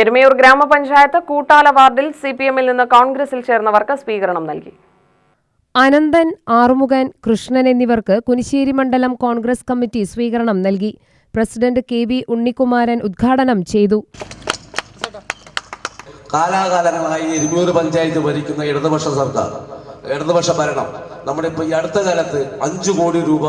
എരുമയൂർ ഗ്രാമപഞ്ചായത്ത് കൂട്ടാല വാർഡിൽ C P എമ്മിൽ നിന്ന് കോൺഗ്രസിൽ ചേർന്നവർക്ക് സ്വീകരണം നൽകി. അനന്തൻ ആറുമുഖൻ കൃഷ്ണൻ എന്നിവർക്ക് കുനിശ്ശേരി മണ്ഡലം കോൺഗ്രസ് കമ്മിറ്റി സ്വീകരണം നൽകി. പ്രസിഡന്റ് കെ വി ഉണ്ണികുമാരൻ ഉദ്ഘാടനം ചെയ്തു. കാലാകാലങ്ങളായി എരുമയൂർ പഞ്ചായത്ത് ഭരിക്കുന്ന ഇടതുപക്ഷ സർക്കാർ ഇടതുപക്ഷ ഭരണം. നമ്മുടെ ഇപ്പൊ ഈ അടുത്ത കാലത്ത് അഞ്ചു കോടി രൂപ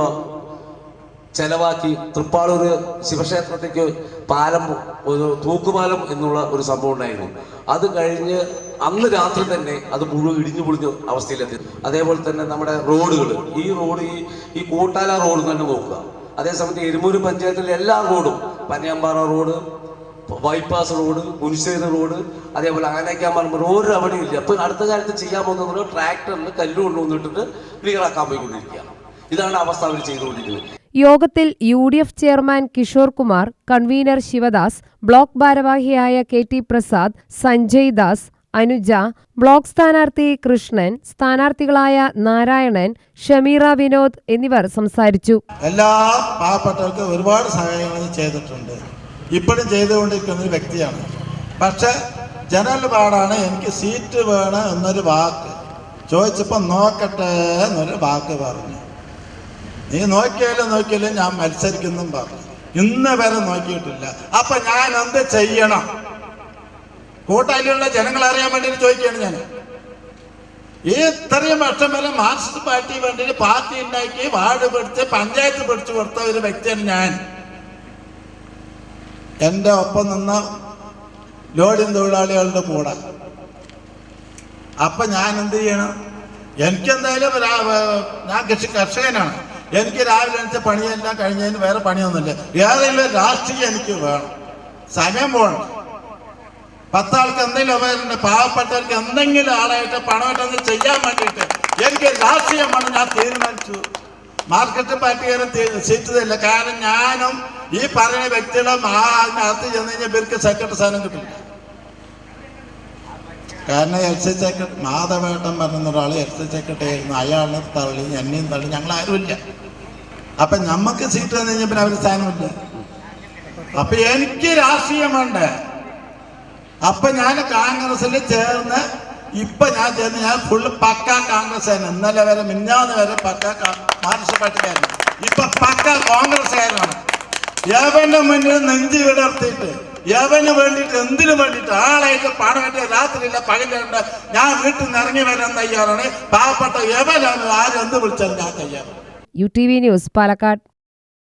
ചെലവാക്കി തൃപ്പാളൂർ ശിവക്ഷേത്രത്തേക്ക് പാലം ഒരു തൂക്കുപാലം എന്നുള്ള ഒരു സംഭവം ഉണ്ടായിരുന്നു. അത് കഴിഞ്ഞ് അന്ന് രാത്രി തന്നെ അത് മുഴുവൻ ഇടിഞ്ഞു പൊളിഞ്ഞ അവസ്ഥയിലെത്തി. അതേപോലെ തന്നെ നമ്മുടെ റോഡുകൾ ഈ റോഡ് ഈ ഈ കൂട്ടാല റോഡ് തന്നെ നോക്കുക. അതേസമയത്ത് എരുമൂര് പഞ്ചായത്തിലെ എല്ലാ റോഡും Panayampara road bypass road Kunissery road അതേപോലെ ആനയ്ക്കാമ്പറമ്പ് റോഡ് അവിടെ ഇല്ല. അപ്പൊ അടുത്ത കാലത്ത് ചെയ്യാൻ പോകുന്നത് ട്രാക്ടറിൽ കല്ല് കൊണ്ടുവന്നിട്ടിട്ട് ക്ലിയർ ആക്കാൻ പോയിക്കൊണ്ടിരിക്കുകയാണ്. ഇതാണ് അവസ്ഥ അവർ ചെയ്തുകൊണ്ടിരിക്കുന്നത്. യോഗത്തിൽ U D F chairman Kishore Kumar convener Shivadas block ഭാരവാഹിയായ K T Prasad Sanjay Das Anuja block സ്ഥാനാർത്ഥി കൃഷ്ണൻ സ്ഥാനാർത്ഥികളായ നാരായണൻ ഷമീറ വിനോദ് എന്നിവർ സംസാരിച്ചു. എല്ലാ പാവപ്പെട്ടവർക്കും ഒരുപാട് സഹായങ്ങൾ ചെയ്തിട്ടുണ്ട്. ഇപ്പോഴും ചെയ്തുകൊണ്ടിരിക്കുന്ന ഒരു വ്യക്തിയാണ്. പക്ഷെ ജനറൽ വാർഡാണ് എനിക്ക് സീറ്റ് വേണം എന്നൊരു വാക്ക്. ചോദിച്ചപ്പോൾ നോക്കട്ടെ എന്നൊരു വാക്ക് പറഞ്ഞു. നീ നോക്കിയാലും നോക്കിയാലും ഞാൻ മത്സരിക്കുന്നും പറഞ്ഞു. ഇന്ന് വരെ നോക്കിയിട്ടില്ല. അപ്പൊ ഞാൻ എന്ത് ചെയ്യണം? കൂട്ടായിലുള്ള ജനങ്ങൾ അറിയാൻ വേണ്ടിയിട്ട് ചോദിക്കുകയാണ് ഞാൻ. ഈ ഇത്രയും വർഷം വരെ മാർക്സിസ്റ്റ് പാർട്ടി വേണ്ടി പാർട്ടി ഉണ്ടാക്കി വാർഡ് പിടിച്ച് പഞ്ചായത്ത് പിടിച്ചു കൊടുത്ത ഒരു വ്യക്തിയാണ് ഞാൻ. എന്റെ ഒപ്പം നിന്ന ലോഡിൻ തൊഴിലാളികളുടെ കൂടെ. അപ്പൊ ഞാൻ എന്ത് ചെയ്യണം? എനിക്കെന്തായാലും ഞാൻ കൃഷി കർഷകനാണ്. എനിക്ക് രാവിലെ എണീച്ച പണിയെല്ലാം കഴിഞ്ഞതിന് വേറെ പണിയൊന്നുമില്ല. ഏതെങ്കിലും രാഷ്ട്രീയം എനിക്ക് വേണം. സമയം പോകണം പത്താൾക്ക് എന്തെങ്കിലും ഉപകാരമുണ്ട് പാവപ്പെട്ടവർക്ക് എന്തെങ്കിലും ആളായിട്ട് പണമായിട്ടൊന്ന് ചെയ്യാൻ വേണ്ടിയിട്ട് എനിക്ക് രാഷ്ട്രീയം വേണം. ഞാൻ തീരുമാനിച്ചു. മാർക്കറ്റ് പാർട്ടിക്കാരൻ സീറ്റ് തരില്ല. കാരണം ഞാനും ഈ പറയുന്ന വ്യക്തികളും ആ അതിനകത്ത് ചെന്ന് കഴിഞ്ഞാൽ ഇവർക്ക് സെക്രട്ടറി സ്ഥാനം കിട്ടില്ല. കാരണം എക്സ് സെക്രട്ടറി മാധവേട്ടൻ പറഞ്ഞ ഒരാൾ എക്സ് സെക്രട്ടറി ആയിരുന്നു. അയാളെ തള്ളി എന്നെയും തള്ളി. ഞങ്ങൾ ആരുമില്ല അപ്പൊ നമുക്ക് സീറ്റ് തന്നു കഴിഞ്ഞാൽ പിന്നെ അവർക്ക് സ്ഥാനമില്ല അപ്പൊ എനിക്ക് രാഷ്ട്രീയം വേണ്ടേ? അപ്പൊ ഞാൻ കോൺഗ്രസിൽ ചേർന്ന് ഇപ്പൊ ഞാൻ ചേർന്ന് ഞാൻ ഫുള്ള് പക്ക കോൺഗ്രസ് ആയിരുന്നു ഇന്നലെ വരെ മിന്നാന്ന് വരെ പക്ക മാനുഷ്യ പാർട്ടിക്കാരൻ ഇപ്പൊ പക്ക കോൺഗ്രസ്സുകാരനാണ്. യവന്റെ മുന്നിൽ നെഞ്ചി വിടർത്തിയിട്ട് യവന് വേണ്ടിട്ട് എന്തിനു വേണ്ടിട്ട് ആളായിട്ട് കിട്ടിയ രാത്രിയില്ല പകലുണ്ട് ഞാൻ വീട്ടിൽ നിന്ന് ഇറങ്ങി വരാൻ തയ്യാറാണ്. പാവപ്പെട്ട യവനാണ് ആരെന്ത് വിളിച്ചാലും ഞാൻ തയ്യാറാണ്. U T V news Palakkad